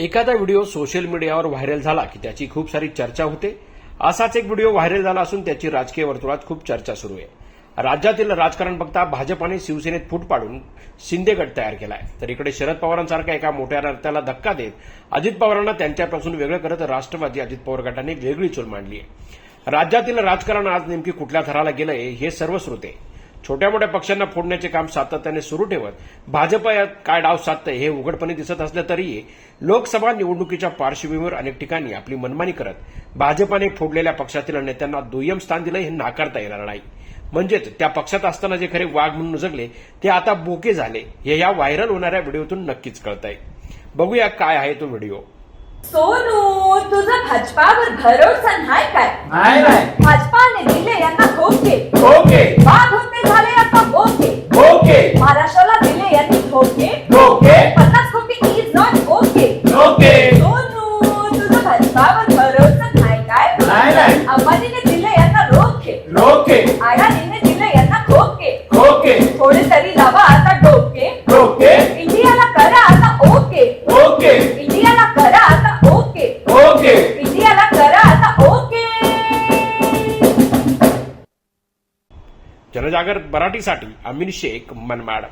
एखादा video social मीडियावर viral झाला की त्याची खूप सारी चर्चा होते. असाच एक व्हिडिओ व्हायरल झाला असून त्याची राजकीय वर्तुळात खूप चर्चा सुरू आहे. राज्यातील राजकारण बघता भाजपाने शिवसेनेत फूट पाडून शिंदे गट तयार केलाय. तर इकडे शरद पवारांसारख्या एका मोठ्या नेत्याला धक्का देत अजित पवारांना त्यांच्यापासून वेगळं करत राष्ट्रवादी अजित पवार गटाने वेगळी चूल मांडली आहे. राज्यातील राजकारण आज नेमकी कुठल्या थराला गेलंय हे सर्व श्रोते छोट्या मोठ्या पक्षांना फोडण्याचे काम सातत्याने सुरू ठेवत भाजप यात काय डाव साधतंय हे उघडपणे दिसत असलं तरीही लोकसभा निवडणुकीच्या पार्श्वभूमीवर अनेक ठिकाणी आपली मनमानी करत भाजपाने फोडलेल्या पक्षातील नेत्यांना दुय्यम स्थान दिलं हे नाकारता येणार नाही. म्हणजेच त्या पक्षात असताना जे खरे वाघ म्हणून उजगले ते आता बोके झाले. हे या व्हायरल होणाऱ्या व्हिडिओतून नक्कीच कळतंय. बघूया काय आहे तो व्हिडिओ. सोनू तुझा भाजपावर भरोसा नाही काय? भाजपाने धोके ओके पन्नास कोटी is not okay okay Sonu तुझा भाजपावर भरोसा नाही काय? नाही नाही. अंबानीने दिले यांना रोखे ओके अडाणीने दिले यांना खोके. ओके थोडे तरी लावा आता डोके. ओके इंडियाला करा आता ओके. ओके. इंडियाला करा आता ओके. ओके. इंडियाला करा आता ओके. जनजागर मराठीसाठी अमीन शेख मनमाड.